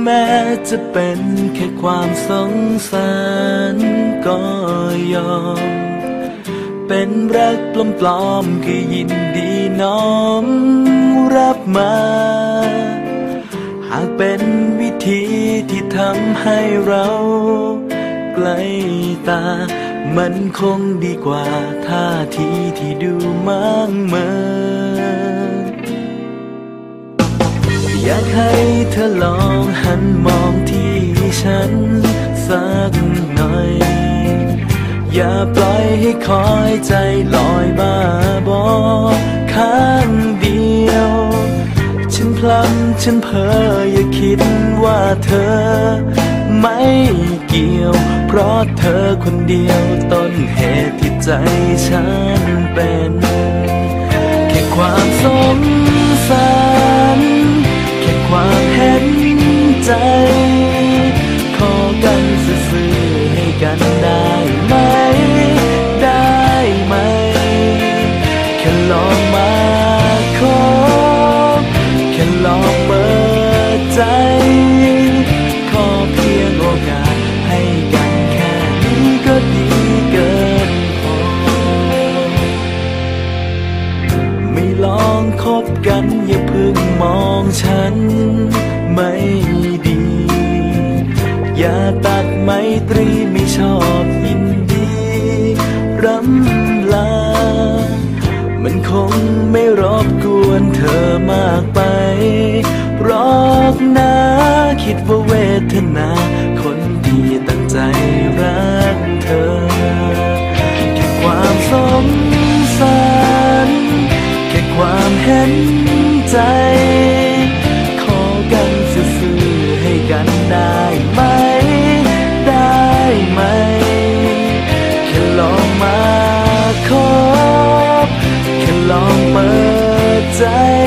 แม้จะเป็นแค่ความสงสารก็ยอม เป็นรักปลอมๆก็ยินดีน้อมรับมา หากเป็นวิธีที่ทำให้เราใกล้ตา มันคงดีกว่าท่าทีที่ดูมั่งเมินอยากให้ เธอลองหันมองที่ฉันสักหน่อย อย่าปล่อยให้คอยใจลอยบาบอข้างเดียว ฉันพลั้งฉันเพ้ออย่าคิดว่าเธอ ไม่เกี่ยว เพราะเธอคนเดียวต้นเหตุที่ใจฉันเป็น แค่ความสงสาร ใจขอกันซื่อๆให้กันได้ไหม ได้ไหมแค่ลองมาขอแค่ลองเปิดใจ ขอเพียงโอกาสให้กันแค่นี้ก็ดีเกินพอ ไม่ลองคบกันอย่าเพิ่งมองฉันไม่ อย่าตัดไมตรีไม่ชอบยินดีรำลา มันคงไม่รบกวนเธอมากไปรอกนะคิดว่าเวทนา คนดีตั้งใจ say